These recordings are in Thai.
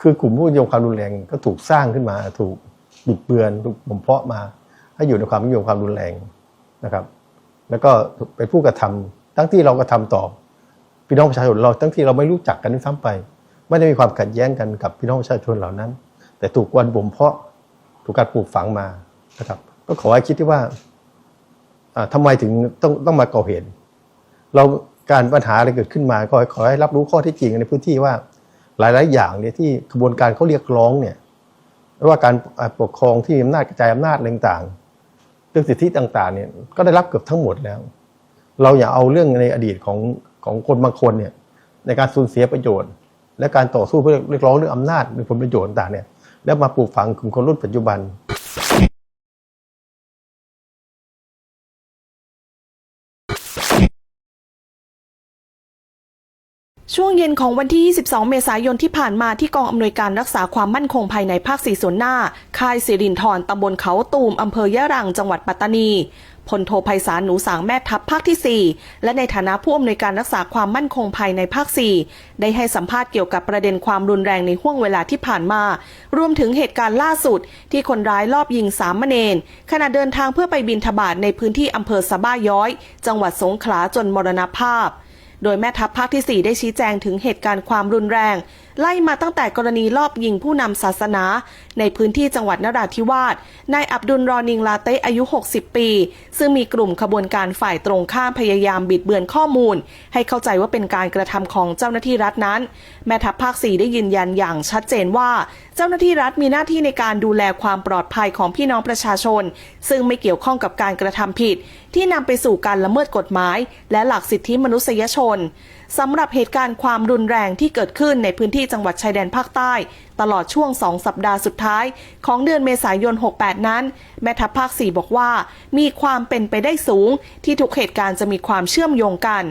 คือกลุ่มผู้นิยมความรุนแรงก็ถูกสร้างขึ้นมา ถูกบิดเบือนถูกบ่มเพาะมา ให้อยู่ในความนิยมความรุนแรงนะครับ แล้วก็เป็นผู้กระทำทั้งที่เรากระทำต่อพี่น้องประชาชนเราทั้งที่เราไม่รู้จักกันด้วยซ้ำไป ไม่ได้มีความขัดแย้งกันกับพี่น้องประชาชนเหล่านั้น แต่ถูกวันบ่มเพาะถูกการปลูกฝังมานะครับ ก็ขอให้คิดที่ว่าอ่าทำไมถึงต้องต้องมาก่อเหตุเราการปัญหาอะไรเกิดขึ้นมาก็ขอให้รับรู้ข้อที่จริงในพื้นที่ว่า หลายๆ อย่างเนี่ยที่กระบวนการเขาเรียกร้องเนี่ยว่าการปกครองที่มีอำนาจกระจายอำนาจต่างๆเรื่องสิทธิต่างๆเนี่ยก็ได้รับเกือบทั้งหมดแล้ว เราอย่าเอาเรื่องในอดีตของของคนบางคนเนี่ยในการสูญเสียประโยชน์ และการต่อสู้เพื่อเรียกร้องเรื่องอำนาจหรือผลประโยชน์ต่างๆเนี่ยแล้วมาปลูกฝังกลุ่มคนรุ่นปัจจุบัน ช่วงเย็นของวันที่ 22 เมษายนที่ผ่านมาที่กองอำนวยการรักษาความมั่นคงภายในภาคสี่ส่วนหน้า ค่ายสิรินทรตำบลเขาตูมอำเภอยะรัง จังหวัดปัตตานีพลโทไพศาลหนูสางแม่ทัพภาคที่ 4 และในฐานะผู้อำนวยการรักษาความมั่นคงภายในภาค 4 ได้ให้สัมภาษณ์เกี่ยวกับประเด็นความรุนแรงในห่วงเวลาที่ผ่านมา รวมถึงเหตุการณ์ล่าสุด ที่คนร้ายลอบยิงสามเณรขณะเดินทางเพื่อไปบินทบาทในพื้นที่อำเภอสะบ้าย้อย จังหวัดสงขลาจนมรณภาพ โดยแม่ทัพภาคที่ 4 ได้ชี้แจงถึงเหตุการณ์ความรุนแรง ไล่มาตั้งแต่กรณีลอบยิงผู้นำศาสนา ในพื้นที่จังหวัดนราธิวาสนายอับดุลรอนิงลาเตอายุ 60 ปี ซึ่งมีกลุ่มขบวนการฝ่ายตรงข้ามพยายามบิดเบือนข้อมูล ให้เข้าใจว่าเป็นการกระทำของเจ้าหน้าที่รัฐนั้น แม่ทัพภาค 4 ได้ยืนยันอย่างชัดเจนว่า เจ้าหน้าที่รัฐมีหน้าที่ในการดูแลความปลอดภัยของพี่น้องประชาชน ซึ่งไม่เกี่ยวข้องกับการกระทำผิด ที่นำไปสู่การละเมิดกฎหมาย และหลักสิทธิมนุษยชน สำหรับเหตุการณ์ความรุนแรงที่เกิดขึ้นในพื้นที่จังหวัดชายแดนภาคใต้ ตลอดช่วง 2 สัปดาห์สุดท้าย ของเดือนเมษายน 68 นั้น แม่ทัพภาค 4 บอกว่า มีความเป็นไปได้สูง ที่ทุกเหตุการณ์จะมีความเชื่อมโยงกัน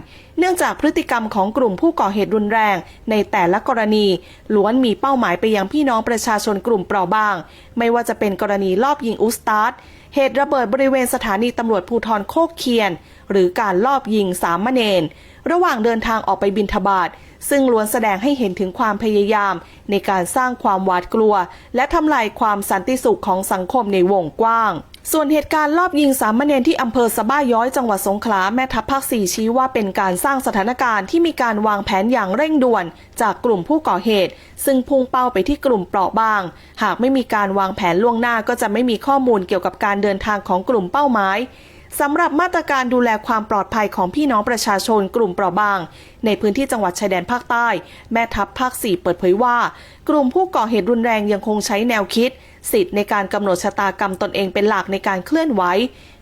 เนื่องจากพฤติกรรมของกลุ่มผู้ก่อเหตุรุนแรง ในแต่ละกรณีล้วนมีเป้าหมายไปยังพี่น้องประชาชนกลุ่มเปราะบาง ไม่ว่าจะเป็นกรณีลอบยิงอุสตาร์เหตุระเบิดบริเวณสถานีตำรวจภูธรโคกเคียน หรือการลอบยิงสามเณรระหว่างเดินทางออกไปบินทบาทซึ่งล้วนแสดงให้เห็นถึงความพยายาม ในการสร้างความหวาดกลัว และทำลายความสันติสุขของสังคมในวงกว้าง ส่วนเหตุการณ์ลอบยิงสามเณรที่อำเภอสะบ้าย้อยจังหวัดสงขลาแม่ทัพภาคสี่ชี้ว่าเป็นการสร้างสถานการณ์ที่มีการวางแผนอย่างเร่งด่วน จากกลุ่มผู้ก่อเหตุ ซึ่งพุ่งเป้าไปที่กลุ่มเปราะบาง หากไม่มีการวางแผนล่วงหน้าก็จะไม่มีข้อมูลเกี่ยวกับการเดินทางของกลุ่มเป้าหมายสำหรับมาตรการดูแลความปลอดภัยของพี่น้องประชาชนกลุ่มเปราะบาง ในพื้นที่จังหวัดชายแดนภาคใต้ แม่ทัพภาค 4 เปิดเผยว่า กลุ่มผู้ก่อเหตุรุนแรงยังคงใช้แนวคิด สิทธิ์ในการกำหนดชะตากรรมตนเองเป็นหลักในการเคลื่อนไหว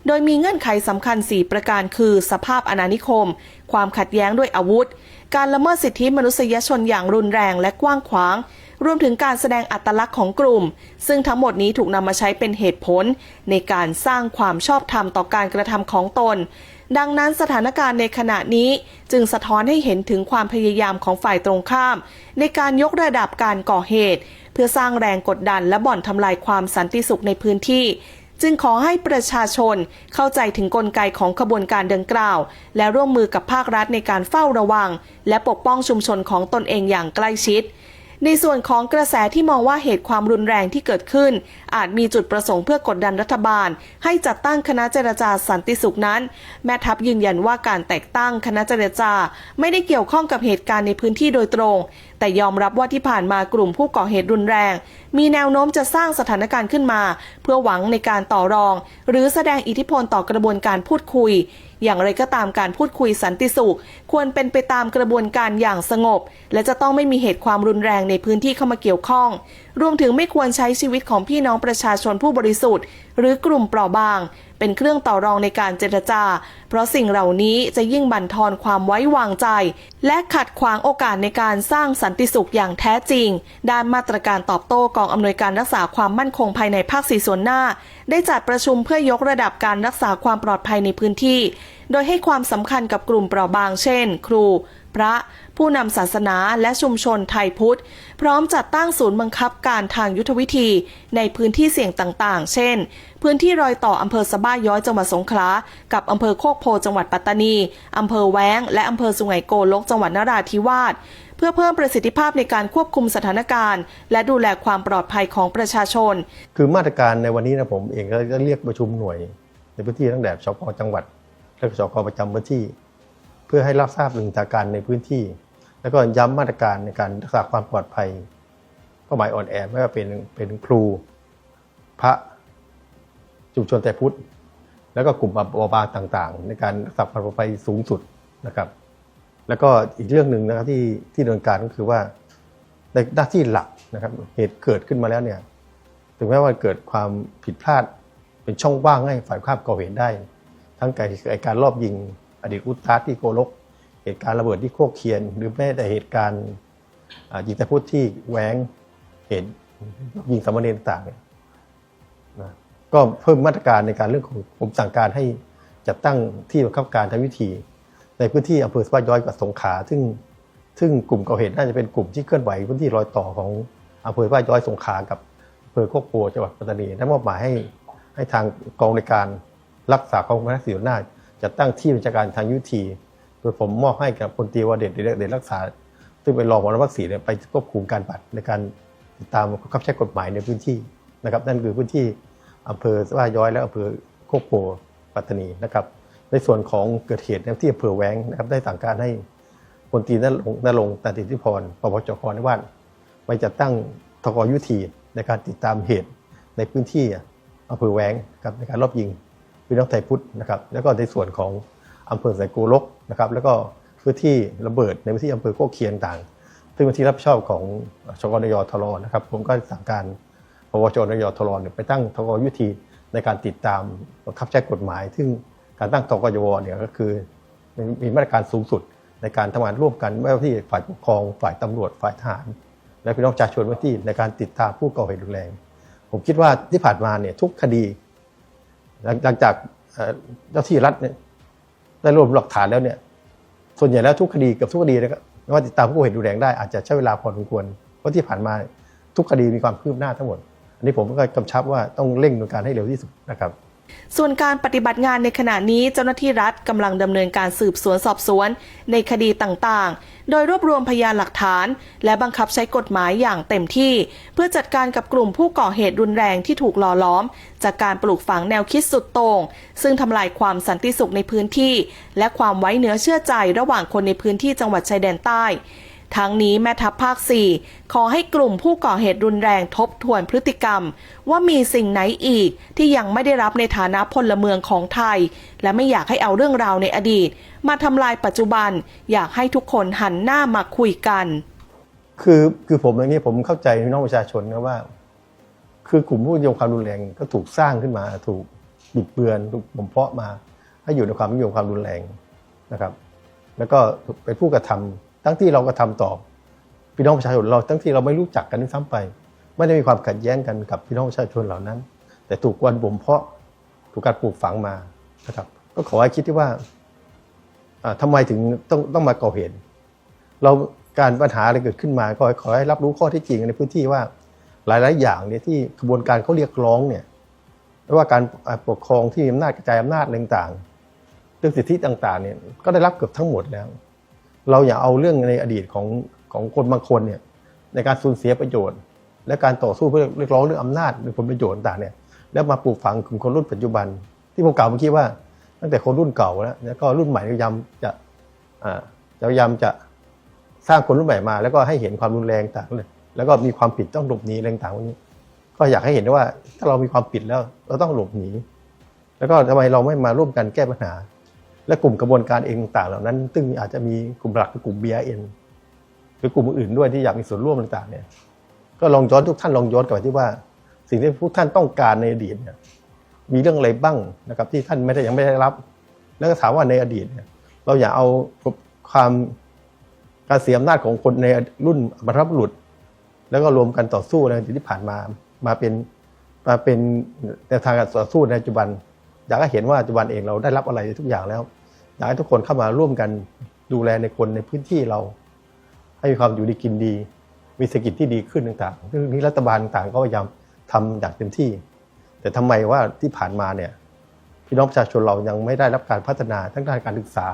โดยมีเงื่อนไขสำคัญ 4 ประการคือ สภาพอาณานิคม ความขัดแย้งด้วยอาวุธ การละเมิดสิทธิมนุษยชนอย่างรุนแรงและกว้างขวาง รวมถึงการแสดงอัตลักษณ์ของกลุ่ม ซึ่งทั้งหมดนี้ถูกนำมาใช้เป็นเหตุผล ในการสร้างความชอบธรรมต่อการกระทำของตนดังนั้นสถานการณ์ในขณะนี้จึงสะท้อนให้เห็นถึงความพยายามของฝ่ายตรงข้าม ในการยกระดับการก่อเหตุ พื่อสร้างแรงกดดันและบ่อนทำลายความสันติสุขในพื้นที่ จึงขอให้ประชาชนเข้าใจถึงกลไกของขบวนการดังกล่าว และร่วมมือกับภาครัฐในการเฝ้าระวัง และปกป้องชุมชนของตนเองอย่างใกล้ชิดในส่วนของกระแสที่มองว่าเหตุความรุนแรงที่เกิดขึ้น อาจมีจุดประสงค์เพื่อกดดันรัฐบาล ให้จัดตั้งคณะเจรจาสันติสุขนั้น แม่ทัพยืนยันว่าการแต่งตั้งคณะเจรจา ไม่ได้เกี่ยวข้องกับเหตุการณ์ในพื้นที่โดยตรง แต่ยอมรับว่าที่ผ่านมากลุ่มผู้ก่อเหตุรุนแรง มีแนวโน้มจะสร้างสถานการณ์ขึ้นมา เพื่อหวังในการต่อรอง หรือแสดงอิทธิพลต่อกระบวนการพูดคุย อย่างไรก็ตามการพูดคุยสันติสุข ควรเป็นไปตามกระบวนการอย่างสงบ และจะต้องไม่มีเหตุความรุนแรงในพื้นที่เข้ามาเกี่ยวข้อง รวมถึงไม่ควรใช้ชีวิตของพี่น้องประชาชนผู้บริสุทธิ์ หรือกลุ่มเปราะบาง เป็นเครื่องต่อรองในการเจรจา เพราะสิ่งเหล่านี้จะยิ่งบั่นทอนความไว้วางใจ และขัดขวางโอกาสในการสร้างสันติสุขอย่างแท้จริง ด้านมาตรการตอบโต้กองอำนวยการรักษาความมั่นคงภายในภาคสี่ส่วนหน้า ได้จัดประชุมเพื่อยกระดับการรักษาความปลอดภัยในพื้นที่ โดยให้ความสำคัญกับกลุ่มเปราะบาง เช่น ครู พระ ผู้นำศาสนาและชุมชนไทยพุทธ พร้อมจัดตั้งศูนย์บังคับการทางยุทธวิธี ในพื้นที่เสี่ยงต่างๆ เช่น พื้นที่รอยต่ออำเภอสะบ้าย้อยจังหวัดสงขลา กับอำเภอโคกโพจังหวัดปัตตานีอำเภอแว้ง และอำเภอสุไหงโกลกจังหวัดนราธิวาส เพื่อเพิ่มประสิทธิภาพในการควบคุมสถานการณ์ และดูแลความปลอดภัยของประชาชน คือมาตรการในวันนี้นะผมเองก็เรียกประชุมหน่วย ในพื้นที่ตั้งแต่ชกจังหวัด และก็ชกประจำพื้นที่ เพื่อให้รับทราบถึงสถานการณ์ในพื้นที่ แล้วก็ย้ำมาตรการในการรักษาความปลอดภัยเป้าหมายอ่อนแอไม่ว่าเป็นเป็นครู พระชุมชนแต่พุทธแล้วก็กลุ่มบบาบางต่างๆ ในการรักษาความปลอดภัยสูงสุดนะครับ แล้วก็อีกเรื่องหนึ่งนะครับที่ที่ดำเนินการก็คือว่าในหน้าที่หลักนะครับเหตุเกิดขึ้นมาแล้วเนี่ยถึงแม้ว่าเกิดความผิดพลาดเป็นช่องว่างให้ฝ่ายข้ามก่อเหตุได้ ทั้งการการรอบยิงอดีตอุตตาที่โกลก เหตุการณ์ระเบิดที่โคกเคียน หรือแม้แต่เหตุการณ์ยิงแต่พูดที่แหวงเหตุยิงสามเณรต่างเนี่ยนะก็เพิ่มมาตรการในการเรื่องของผมสั่งการให้จัดตั้งที่บังคับการทางวิธี ในพื้นที่อำเภอสะพาย้อยกับสงขลาซึ่งซึ่งกลุ่มก่อเหตุน่าจะเป็นกลุ่มที่เคลื่อนไหวพื้นที่รอยต่อของอำเภอสะพาย้อยสงขลากับอำเภอโคกโพจังหวัดปัตตานีได้มอบหมายให้ให้ทางกองในการรักษาความมั่นคงสิวนาจัดตั้งที่บัญชาการทางยุทธีโดยผมมอบให้กับพลตีวเดชเดชรักษา ซึ่งเป็นรองหัวหน้าภาคสี่เนี่ยไปควบคุมการปฏิบัติในการติดตามบังคับใช้กฎหมายในพื้นที่นะครับ นั่นคือพื้นที่อำเภอสะพาย้อยและอำเภอโคกโพปัตตานีนะครับ ในส่วนของเกิดเหตุที่อำเภอแหวงนะครับได้สั่งการให้พลตรีนรงนรงตันติทิพรปปจคในว่านไปจัดตั้งทกยุทธีในการติดตามเหตุในพื้นที่อำเภอแหวงครับในการรอบยิงพี่น้องไทยพุทธนะครับแล้วก็ในส่วนของอำเภอไสโกลกนะครับแล้วก็พื้นที่ระเบิดในพื้นที่อำเภอโคกเคียนต่าง ซึ่งเป็นที่รับผิดชอบของชกนยทรนะครับผมก็สั่งการปวชนยทรไปตั้งทกยุทธีในการติดตามบังคับใช้กฎหมาย ซึ่ง การตั้งทกยวเนี่ยก็คือมีมาตรการสูงสุดในการทำงานร่วมกันไม่ว่าที่ฝ่ายปกครองฝ่ายตำรวจฝ่ายทหาร และพี่น้องประชาชนว่าที่ในการติดตามผู้ก่อเหตุรุนแรง ผมคิดว่าที่ผ่านมาเนี่ยทุกคดี หลังจากเจ้าที่รัฐเนี่ยได้รวบรวมหลักฐานแล้วเนี่ยส่วนใหญ่แล้วทุกคดีเกับทุกคดีนะครับไม่ว่าติดตามผู้ก่อเหตุรุนแรงได้อาจจะใช้เวลาพอสมควรเพราะที่ผ่านมาทุกคดีมีความคืบหน้าทั้งหมด อันนี้ผมก็กำชับว่าต้องเร่งดำเนินการให้เร็วที่สุดนะครับ ส่วนการปฏิบัติงานในขณะนี้เจ้าหน้าที่รัฐกำลังดำเนินการสืบสวนสอบสวน ในคดีต่างๆ โดยรวบรวมพยานหลักฐาน และบังคับใช้กฎหมายอย่างเต็มที่ เพื่อจัดการกับกลุ่มผู้ก่อเหตุรุนแรงที่ถูกหล่อล้อม จากการปลูกฝังแนวคิดสุดโต่งซึ่งทำลายความสันติสุขในพื้นที่ และความไว้เนื้อเชื่อใจระหว่างคนในพื้นที่จังหวัดชายแดนใต้ ทั้งนี้แม่ทัพภาค 4 ขอให้กลุ่มผู้ก่อเหตุรุนแรงทบทวนพฤติกรรม ว่ามีสิ่งไหนอีกที่ยังไม่ได้รับในฐานะพลเมืองของไทย และไม่อยากให้เอาเรื่องราวในอดีต มาทำลายปัจจุบัน อยากให้ทุกคนหันหน้ามาคุยกัน คือคือผมอย่างนี้ผมเข้าใจพี่น้องประชาชนนะว่า คือกลุ่มผู้นิยมความรุนแรงก็ถูกสร้างขึ้นมาถูกบิดเบือนถูกบ่มเพาะมา ให้อยู่ในความนิยมความรุนแรงนะครับ แล้วก็เป็นผู้กระทำ ทั้งที่เรากระทำต่อพี่น้องประชาชนเราทั้งที่เราไม่รู้จักกันด้วยซ้ำไป ไม่ได้มีความขัดแย้งกันกับพี่น้องประชาชนเหล่านั้น แต่ถูกกวนบ่มเพาะถูกการปลูกฝังมานะครับ ก็ขอให้คิดที่ว่าอ่าทำไมถึงต้องต้องมาก่อเหตุเราการปัญหาอะไรเกิดขึ้นมาก็ขอให้รับรู้ข้อเที่จริงในพื้นที่ว่าหลาย ๆ อย่างเนี่ยที่กระบวนการเขาเรียกร้องเนี่ยไม่ว่าการปกครองที่มีอำนาจกระจายอำนาจต่างๆเรื่องสิทธิต่าง ๆ เนี่ยก็ได้รับเกือบทั้งหมดแล้ว เราอย่าเอาเรื่องในอดีตของของคนบางคนเนี่ยในการสูญเสียประโยชน์ และการต่อสู้เพื่อเรียกร้องเรื่องอำนาจหรือผลประโยชน์ต่างเนี่ยแล้วมาปลูกฝังกลุ่มคนรุ่นปัจจุบัน ที่ผมกล่าวเมื่อกี้ว่า ตั้งแต่คนรุ่นเก่าแล้วแล้วก็รุ่นใหม่พยายามจะพยายามจะสร้างคนรุ่นใหม่มา แล้วก็ให้เห็นความรุนแรงต่างเลยแล้วก็มีความผิดต้องหลบหนีอะไรต่างพวกนี้ ก็อยากให้เห็นว่าถ้าเรามีความผิดแล้วเราต้องหลบหนีแล้วก็ทำไมเราไม่มาร่วมกันแก้ปัญหา และกลุ่มกระบวนการเองต่างเหล่านั้น ซึ่งอาจจะมีกลุ่มหลักคือกลุ่ม BRN หรือกลุ่มอื่นด้วยที่อยากมีส่วนร่วมต่างๆเนี่ยก็ลองย้อนทุกท่านลองย้อนกลับไปที่ว่า สิ่งที่ทุกท่านต้องการในอดีตเนี่ยมีเรื่องอะไรบ้างนะครับ ที่ท่านไม่ได้ยังไม่ได้รับ แล้วก็ถามว่าในอดีตเนี่ยเราอย่าเอาความการเสียอำนาจของคนในรุ่นบรรพบุรุษ แล้วก็รวมกันต่อสู้ในอดีตที่ผ่านมามาเป็นมาเป็นแนวทางการต่อสู้ในปัจจุบัน อยากให้เห็นว่าปัจจุบันเองเราได้รับอะไรทุกอย่างแล้ว อยากให้ทุกคนเข้ามาร่วมกันดูแลในคนในพื้นที่เรา ให้มีความอยู่ดีกินดี มีเศรษฐกิจที่ดีขึ้นต่างๆซึ่งนี้รัฐบาลต่างก็พยายามทำอย่างเต็มที่ แต่ทำไมว่าที่ผ่านมาเนี่ยพี่น้องประชาชนเรายังไม่ได้รับการพัฒนาทั้งด้านการศึกษา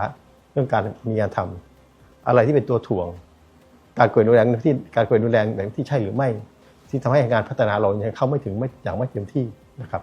เรื่องการมีงานทำอะไรที่เป็นตัวถ่วง การเกิดรุนแรงที่การเกิดรุนแรงแบบที่ใช่หรือไม่ ที่ทำให้งานพัฒนาเรายังเข้าไม่ถึงไม่อย่างไม่เต็มที่นะครับ